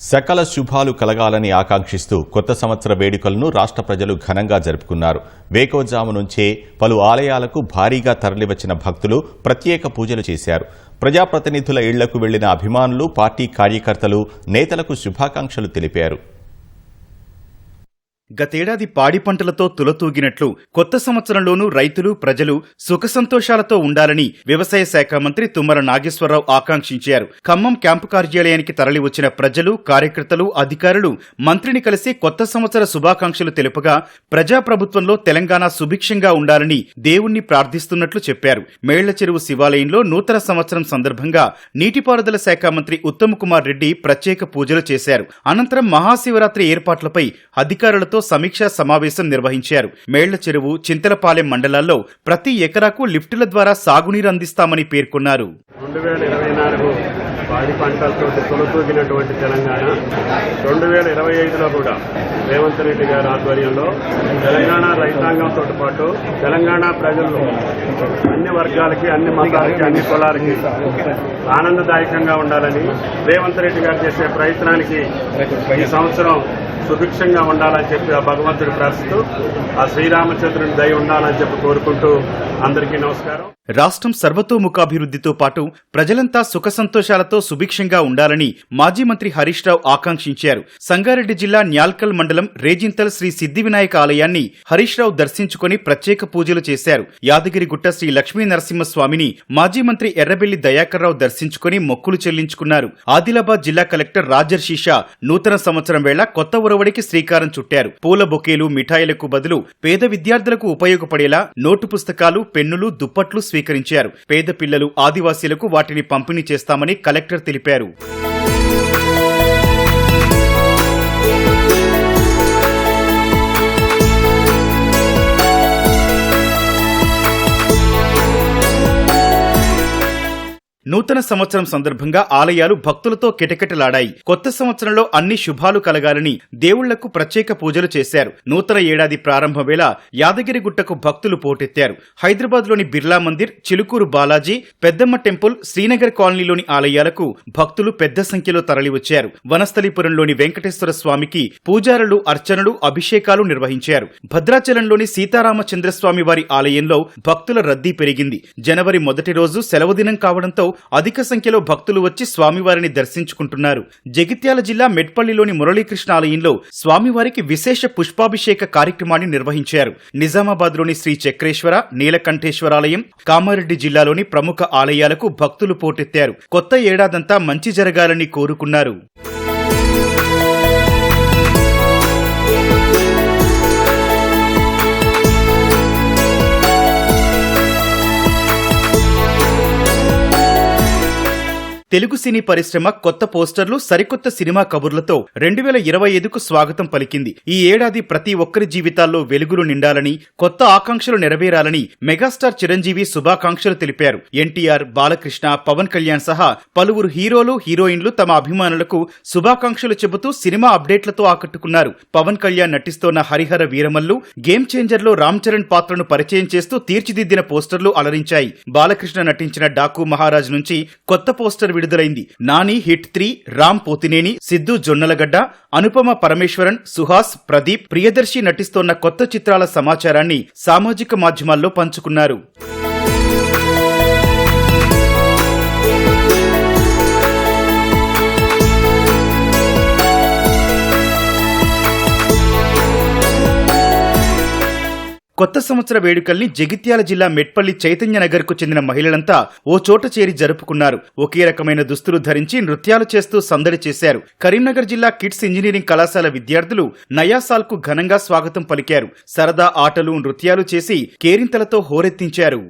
సకల శుభాలు కలగాలని ఆకాంక్షిస్తూ కొత్త సంవత్సర వేడుకలను రాష్ట్ర ప్రజలు ఘనంగా జరుపుకున్నారు. వేకోజాము నుంచే పలు ఆలయాలకు భారీగా తరలివచ్చిన భక్తులు ప్రత్యేక పూజలు చేశారు. ప్రజాప్రతినిధుల ఇళ్ళకు వెళ్ళిన అభిమానులు పార్టీ కార్యకర్తలు నేతలకు శుభాకాంక్షలు తెలిపారు. గతేడాది పాడి పంటలతో తులతూగినట్లు కొత్త సంవత్సరంలోనూ రైతులు ప్రజలు సుఖసంతోషాలతో ఉండాలని వ్యవసాయ శాఖ మంత్రి తుమ్మర నాగేశ్వరరావు ఆకాంక్షించారు. ఖమ్మం క్యాంపు కార్యాలయానికి తరలివచ్చిన ప్రజలు కార్యకర్తలు అధికారులు మంత్రిని కలిసి కొత్త సంవత్సర శుభాకాంక్షలు తెలుపగా ప్రజాప్రభుత్వంలో తెలంగాణ సుభిక్షంగా ఉండాలని దేవుణ్ణి ప్రార్థిస్తున్నట్లు చెప్పారు. మేళ్ళ చెరువు శివాలయంలో నూతన సంవత్సరం సందర్భంగా నీటిపారుదల శాఖ మంత్రి ఉత్తమ్ కుమార్ రెడ్డి ప్రత్యేక పూజలు చేశారు. అనంతరం మహాశివరాత్రి ఏర్పాట్లపై అధికారులతో సమీక్షా సమావేశం నిర్వహించారు. మేళ్ళ చెరువు చింతలపాలెం మండలాల్లో ప్రతి ఎకరాకు లిఫ్టుల ద్వారా సాగునీరు అందిస్తామని పేర్కొన్నారు. రెండు వేల ఇరవై నాలుగు పాడి పంటలతో తొలతూగినటువంటి తెలంగాణ రెండు వేల ఇరవై ఐదులో కూడా రేవంత్ రెడ్డి గారి ఆధ్వర్యంలో తెలంగాణ రైతాంగంతో పాటు తెలంగాణ ప్రజలు అన్ని వర్గాలకి అన్ని మతాలకి అన్ని కులాలకి ఆనందదాయకంగా ఉండాలని రేవంత్ రెడ్డి గారు చేసే ప్రయత్నానికి ఈ సంవత్సరం సుభిక్షంగా ఉండాలని చెప్పి ఆ భగవంతుడి ప్రార్థిస్తూ ఆ శ్రీరామచంద్రుని దయ ఉండాలని చెప్పి కోరుకుంటూ అందరికీ నమస్కారం. రాష్ట్రం సర్వతోముఖాభివృద్ధితో పాటు ప్రజలంతా సుఖ సంతోషాలతో సుభిక్షంగా ఉండాలని మాజీ మంత్రి హరీష్ రావు ఆకాంక్షించారు. సంగారెడ్డి జిల్లా న్యాల్కల్ మండలం రేజింతల్ శ్రీ సిద్ధి వినాయక ఆలయాన్ని హరీష్ రావు దర్శించుకుని ప్రత్యేక పూజలు చేశారు. యాదగిరిగుట్ట శ్రీ లక్ష్మీ నరసింహస్వామిని మాజీ మంత్రి ఎర్రబెల్లి దయాకర్ రావు దర్శించుకుని మొక్కులు చెల్లించుకున్నారు. ఆదిలాబాద్ జిల్లా కలెక్టర్ రాజర్ షీషా నూతన సంవత్సరం వేళ కొత్త ఉరవడికి శ్రీకారం చుట్టారు. పూల బొకేలు మిఠాయిలకు బదులు పేద విద్యార్థులకు ఉపయోగపడేలా నోటు పుస్తకాలు పెన్నులు దుప్పట్లు స్వీకరించారు. పేద పిల్లలు ఆదివాసీలకు వాటిని పంపిణీ చేస్తామని కలెక్టర్ తెలిపారు. నూతన సంవత్సరం సందర్భంగా ఆలయాలు భక్తులతో కిటకిటలాడాయి. కొత్త సంవత్సరంలో అన్ని శుభాలు కలగాలని దేవుళ్ళకు ప్రత్యేక పూజలు చేశారు. నూతన ఏడాది ప్రారంభ వేళ యాదగిరిగుట్టకు భక్తులు పోటెత్తారు. హైదరాబాద్లోని బిర్లా మందిర్ చిలుకూరు బాలాజీ పెద్దమ్మ టెంపుల్ శ్రీనగర్ కాలనీలోని ఆలయాలకు భక్తులు పెద్ద సంఖ్యలో తరలివచ్చారు. వనస్థలిపురంలోని వెంకటేశ్వర స్వామికి పూజారులు అర్చనలు అభిషేకాలు నిర్వహించారు. భద్రాచలంలోని సీతారామచంద్రస్వామి వారి ఆలయంలో భక్తుల రద్దీ పెరిగింది. జనవరి మొదటి రోజు సెలవు దినం కావడంతో అధిక సంఖ్యలో భక్తులు వచ్చి స్వామివారిని దర్శించుకుంటున్నారు. జగిత్యాల జిల్లా మెట్పల్లిలోని మురళీకృష్ణ ఆలయంలో స్వామివారికి విశేష పుష్పాభిషేక కార్యక్రమాన్ని నిర్వహించారు. నిజామాబాద్లోని శ్రీ చక్రేశ్వర నీలకంఠేశ్వరాలయం కామారెడ్డి జిల్లాలోని ప్రముఖ ఆలయాలకు భక్తులు పోటెత్తారు. కొత్త ఏడాదంతా మంచి జరగాలని కోరుకున్నారు. తెలుగు సినీ పరిశ్రమ కొత్త పోస్టర్లు సరికొత్త సినిమా కబుర్లతో రెండు వేల ఇరవై ఐదుకు స్వాగతం పలికింది. ఈ ఏడాది ప్రతి ఒక్కరి జీవితాల్లో వెలుగులు నిండాలని కొత్త ఆకాంక్షలు నెరవేరాలని మెగాస్టార్ చిరంజీవి శుభాకాంక్షలు తెలిపారు. ఎన్టీఆర్ బాలకృష్ణ పవన్ కళ్యాణ్ సహా పలువురు హీరోలు హీరోయిన్లు తమ అభిమానులకు శుభాకాంక్షలు చెబుతూ సినిమా అప్డేట్లతో ఆకట్టుకున్నారు. పవన్ కళ్యాణ్ నటిస్తోన్న హరిహర వీరమల్లు గేమ్ చేంజర్లో రామ్ చరణ్ పాత్రను పరిచయం చేస్తూ తీర్చిదిద్దిన పోస్టర్లు అలరించాయి. బాలకృష్ణ నటించిన డాకు మహారాజ్ నుంచి కొత్త పోస్టర్ విడుదలైంది. నాని హిట్ త్రీ రామ్ పోతినేని సిద్ధు జొన్నలగడ్డ అనుపమ పరమేశ్వరన్ సుహాస్ ప్రదీప్ ప్రియదర్శి నటిస్తోన్న కొత్త చిత్రాల సమాచారాన్ని సామాజిక మాధ్యమాల్లో పంచుకున్నారు. కొత్త సంవత్సర వేడుకల్ని జగిత్యాల జిల్లా మెట్పల్లి చైతన్యనగర్కు కు చెందిన మహిళలంతా ఓ చోట చేరి జరుపుకున్నారు. ఒకే రకమైన దుస్తులు ధరించి నృత్యాలు చేస్తూ సందడి చేశారు. కరీంనగర్ జిల్లా కిడ్స్ ఇంజనీరింగ్ కళాశాల విద్యార్థులు నయాసాల్కు ఘనంగా స్వాగతం పలికారు. సరదా ఆటలు నృత్యాలు చేసి కేరింతలతో హోరెత్తించారు.